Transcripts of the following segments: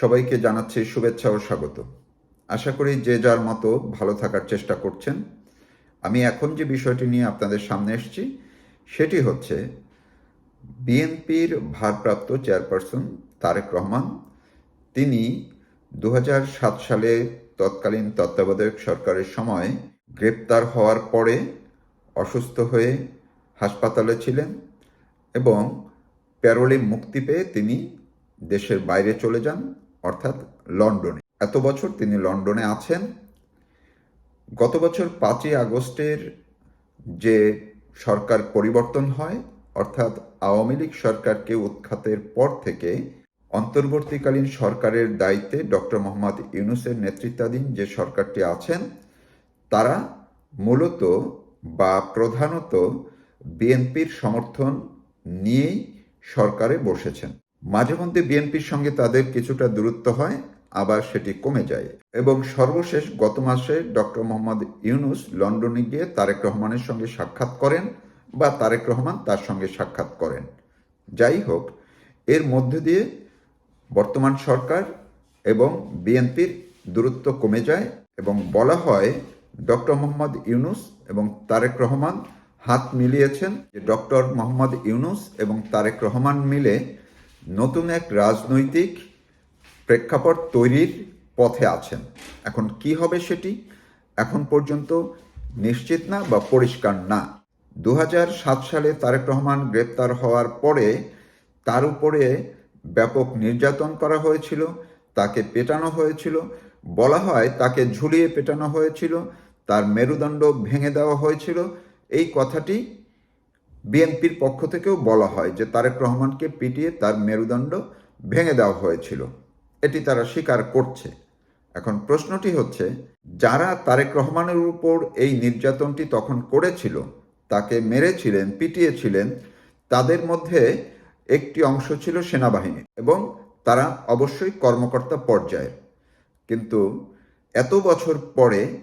সবাইকে জানাচ্ছি শুভেচ্ছা ও স্বাগত। আশা করি যে যার মতো ভালো থাকার চেষ্টা করছেন। আমি এখন যে বিষয়টি নিয়ে আপনাদের সামনে এসেছি, সেটি হচ্ছে বিএনপির ভারপ্রাপ্ত চেয়ারপারসন তারেক রহমান। তিনি দু হাজার সাত সালে তৎকালীন তত্ত্বাবধায়ক সরকারের সময় গ্রেপ্তার হওয়ার পরে অসুস্থ হয়ে হাসপাতালে ছিলেন এবং প্যারোলে মুক্তি পেয়ে তিনি দেশের বাইরে চলে যান। অর্থাৎ লন্ডনে। এত বছর তিনি লন্ডনে আছেন। গত বছর পাঁচই আগস্টের যে সরকার পরিবর্তন হয়, অর্থাৎ আওয়ামী লীগ সরকারকে উৎখাতের পর থেকে অন্তর্বর্তীকালীন সরকারের দায়িত্বে ডক্টর মোহাম্মদ ইউনুসের নেতৃত্বাধীন যে সরকারটি আছেন, তারা মূলত বা প্রধানত বিএনপির সমর্থন নিয়েই সরকারে বসেছেন। মাঝে মধ্যে বিএনপির সঙ্গে তাদের কিছুটা দূরত্ব হয়, আবার সেটি কমে যায়। এবং সর্বশেষ গত মাসে ডক্টর মোহাম্মদ ইউনুস লন্ডনে গিয়ে তারেক রহমানের সঙ্গে সাক্ষাৎ করেন বা তারেক রহমান তার সঙ্গে সাক্ষাৎ করেন। যাই হোক, এর মধ্য দিয়ে বর্তমান সরকার এবং বিএনপির দূরত্ব কমে যায় এবং বলা হয় ডক্টর মোহাম্মদ ইউনুস এবং তারেক রহমান হাত মিলিয়েছেন যে ডক্টর মোহাম্মদ ইউনুস এবং তারেক রহমান মিলে নতুন এক রাজনৈতিক প্রেক্ষাপট তৈরির পথে আছেন। এখন কি হবে সেটি এখন পর্যন্ত নিশ্চিত না বা পরিষ্কার না। দু হাজার সাত সালে তারেক রহমান গ্রেপ্তার হওয়ার পরে তার উপরে ব্যাপক নির্যাতন করা হয়েছিল, তাকে পেটানো হয়েছিল, বলা হয় তাকে ঝুলিয়ে পেটানো হয়েছিল, তার মেরুদণ্ড ভেঙে দেওয়া হয়েছিল। এই কথাটি বিএনপির পক্ষ থেকেও বলা হয় যে তারেক রহমানকে পিটিয়ে তার মেরুদণ্ড ভেঙে দেওয়া হয়েছিল। এটি তারা স্বীকার করছে। এখন প্রশ্নটি হচ্ছে, যারা তারেক রহমানের উপর এই নির্যাতনটি তখন করেছিল, তাকে মেরেছিলেন, পিটিয়েছিলেন, তাদের মধ্যে একটি অংশ ছিল সেনাবাহিনী এবং তারা অবশ্যই কর্মকর্তা পর্যায়ের। কিন্তু এত বছর পরে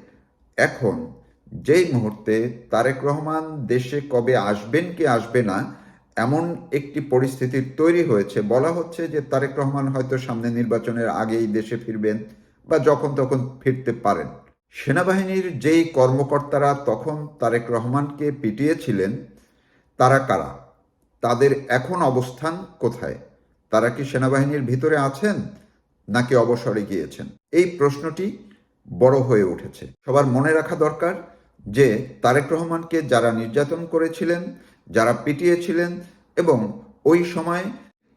এখন যেই মুহূর্তে তারেক রহমান দেশে কবে আসবেন কি আসবে না, এমন একটি পরিস্থিতি তৈরি হয়েছে। বলা হচ্ছে যে তারেক রহমান হয়তো সামনে নির্বাচনের আগেই দেশে ফিরবেন বা যখন তখন ফিরতে পারেন। সেনাবাহিনীর যেই কর্মকর্তারা তখন তারেক রহমানকে পিটিয়েছিলেন, তারা কারা? তাদের এখন অবস্থান কোথায়? তারা কি সেনাবাহিনীর ভিতরে আছেন নাকি অবসরে গিয়েছেন? এই প্রশ্নটি বড় হয়ে উঠেছে। সবার মনে রাখা দরকার যে তারেক রহমানকে যারা নির্যাতন করেছিলেন, যারা পিটিয়েছিলেন এবং ওই সময়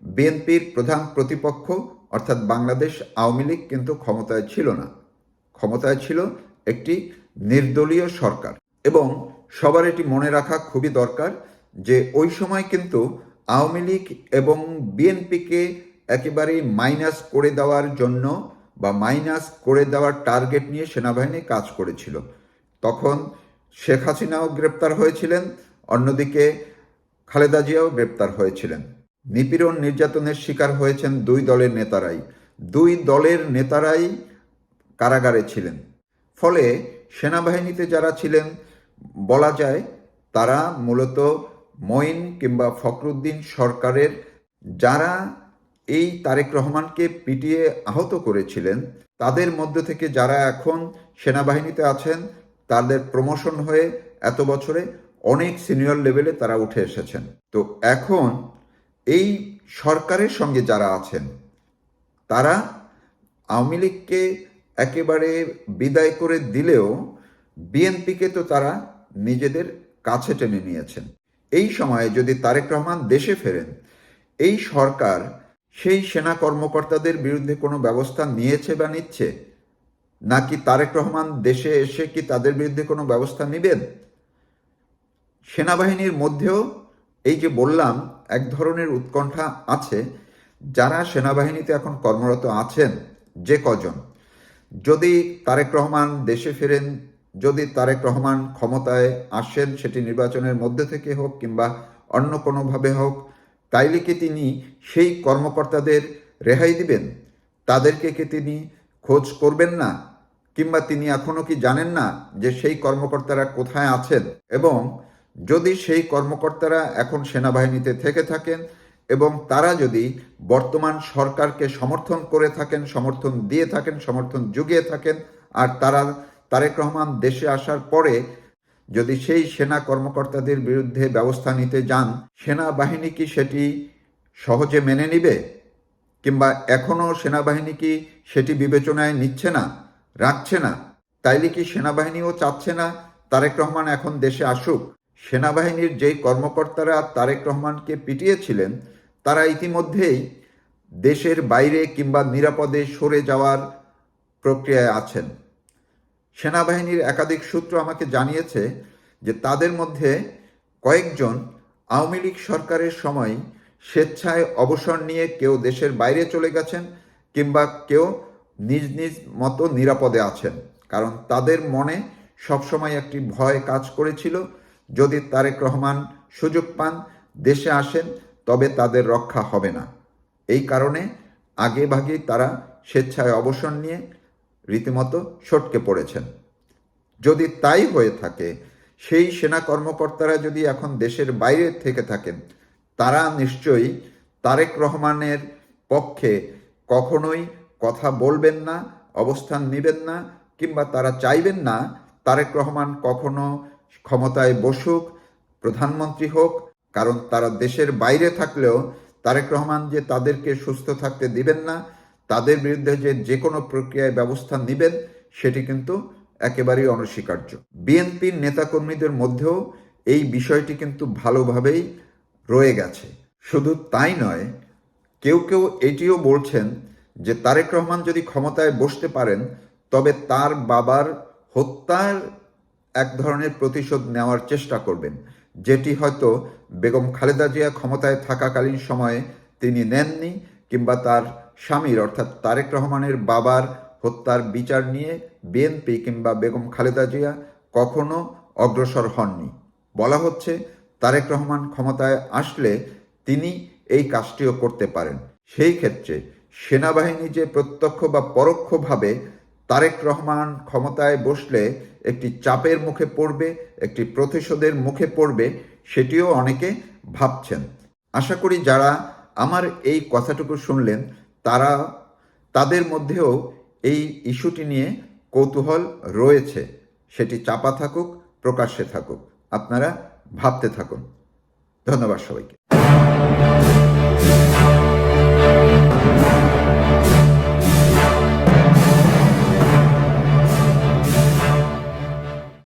বিএনপির প্রধান প্রতিপক্ষ, অর্থাৎ বাংলাদেশ আওয়ামী লীগ কিন্তু ক্ষমতায় ছিল না। ক্ষমতায় ছিল একটি নির্দলীয় সরকার এবং সবার এটি মনে রাখা খুবই দরকার যে ওই সময় কিন্তু আওয়ামী লীগ এবং বিএনপিকে একেবারে মাইনাস করে দেওয়ার জন্য বা মাইনাস করে দেওয়ার টার্গেট নিয়ে সেনাবাহিনী কাজ করেছিল। তখন শেখ হাসিনাও গ্রেপ্তার হয়েছিলেন, অন্যদিকে খালেদা জিয়াও গ্রেপ্তার হয়েছিলেন। নিপীড়ন নির্যাতনের শিকার হয়েছেন দুই দলের নেতারাই। দুই দলের নেতারাই কারাগারে ছিলেন। ফলে সেনাবাহিনীতে যারা ছিলেন, বলা যায় তারা মূলত মঈন কিংবা ফখরুদ্দিন সরকারের, যারা এই তারেক রহমানকে পিটিয়ে আহত করেছিলেন, তাদের মধ্য থেকে যারা এখন সেনাবাহিনীতে আছেন তাদের প্রমোশন হয়ে এত বছরে অনেক সিনিয়র লেভেলে তারা উঠে এসেছেন। তো এখন এই সরকারের সঙ্গে যারা আছেন, তারা আওয়ামী লীগকে একেবারে বিদায় করে দিলেও বিএনপিকে তো তারা নিজেদের কাছে টেনে নিয়েছেন। এই সময়ে যদি তারেক রহমান দেশে ফেরেন, এই সরকার সেই সেনা কর্মকর্তাদের বিরুদ্ধে কোনো ব্যবস্থা নিয়েছে বা নিচ্ছে? নাকি তারেক রহমান দেশে এসে কি তাদের বিরুদ্ধে কোনো ব্যবস্থা নেবেন? সেনাবাহিনীর মধ্যেও এই যে বললাম, এক ধরনের উৎকণ্ঠা আছে। যারা সেনাবাহিনীতে এখন কর্মরত আছেন, যে কজন? যদি তারেক রহমান দেশে ফেরেন, যদি তারেক রহমান ক্ষমতায় আসেন, সেটি নির্বাচনের মধ্যে থেকে হোক কিংবা অন্য কোনোভাবে হোক, তাইলে কি তিনি সেই কর্মকর্তাদের রেহাই দিবেন? তাদেরকে কি তিনি খোঁজ করবেন না, কিংবা তিনি এখনও কি জানেন না যে সেই কর্মকর্তারা কোথায় আছেন? এবং যদি সেই কর্মকর্তারা এখন সেনাবাহিনীতে থেকে থাকেন এবং তারা যদি বর্তমান সরকারকে সমর্থন করে থাকেন, সমর্থন দিয়ে থাকেন, সমর্থন জুগিয়ে থাকেন, আর তারা, তারেক রহমান দেশে আসার পরে যদি সেই সেনা কর্মকর্তাদের বিরুদ্ধে ব্যবস্থা নিতে যান, সেনাবাহিনী কি সেটি সহজে মেনে নিবে? কিংবা এখনও সেনাবাহিনী কি সেটি বিবেচনায় নিচ্ছে না, রাখছে না? তাইলে কি সেনাবাহিনীও চাচ্ছে না তারেক রহমান এখন দেশে আসুক? সেনাবাহিনীর যেই কর্মকর্তারা তারেক রহমানকে পিটিয়েছিলেন, তারা ইতিমধ্যেই দেশের বাইরে কিংবা নিরাপদে সরে যাওয়ার প্রক্রিয়ায় আছেন। সেনাবাহিনীর একাধিক সূত্র আমাকে জানিয়েছে যে তাদের মধ্যে কয়েকজন আওয়ামী লীগ সরকারের সময় স্বেচ্ছায় অবসর নিয়ে কেউ দেশের বাইরে চলে গেছেন কিংবা কেউ নিজ নিজ মতো নিরাপদে আছেন, কারণ তাদের মনে সবসময় একটি ভয় কাজ করেছিল। যদি তারেক রহমান সুযোগ পান, দেশে আসেন, তবে তাদের রক্ষা হবে না। এই কারণে আগে ভাগেই তারা স্বেচ্ছায় অবসর নিয়ে রীতিমতো সটকে পড়েছেন। যদি তাই হয়ে থাকে, সেই সেনা কর্মকর্তারা যদি এখন দেশের বাইরে থেকে থাকেন তারা নিশ্চয়ই তারেক রহমানের পক্ষে কখনোই কথা বলবেন না, অবস্থান নেবেন না, কিংবা তারা চাইবেন না তারেক রহমান কখনো ক্ষমতায় বসুক, প্রধানমন্ত্রী হোক, কারণ তারা দেশের বাইরে থাকলেও তারেক রহমান যে তাদেরকে সুস্থ থাকতে দিবেন না, তাদের বিরুদ্ধে যে যে কোনো প্রক্রিয়ায় ব্যবস্থা নেবেন, সেটি কিন্তু একেবারেই অনস্বীকার্য। বিএনপির নেতাকর্মীদের মধ্যেও এই বিষয়টি কিন্তু ভালোভাবেই রয়ে গেছে। শুধু তাই নয়, কেউ কেউ এটিও বলছেন যে তারেক রহমান যদি ক্ষমতায় বসতে পারেন, তবে তার বাবার হত্যার এক ধরনের প্রতিশোধ নেওয়ার চেষ্টা করবেন, যেটি হয়তো বেগম খালেদা জিয়া ক্ষমতায় থাকাকালীন সময়ে তিনি নেননি কিংবা তার স্বামীর, অর্থাৎ তারেক রহমানের বাবার হত্যার বিচার নিয়ে বিএনপি কিংবা বেগম খালেদা জিয়া কখনো অগ্রসর হননি। বলা হচ্ছে তারেক রহমান ক্ষমতায় আসলে তিনি এই কাজটিও করতে পারেন। সেই ক্ষেত্রে সেনাবাহিনী যে প্রত্যক্ষ বা পরোক্ষভাবে তারেক রহমান ক্ষমতায় বসলে একটি চাপের মুখে পড়বে, একটি প্রতিশোধের মুখে পড়বে, সেটিও অনেকে ভাবছেন। আশা করি যারা আমার এই কথাটুকু শুনলেন, তারা তাদের মধ্যেও এই ইস্যুটি নিয়ে কৌতূহল রয়েছে। সেটি চাপা থাকুক, প্রকাশ্যে থাকুক। আপনারা ভাবতে থাকুন। ধন্যবাদ সবাইকে।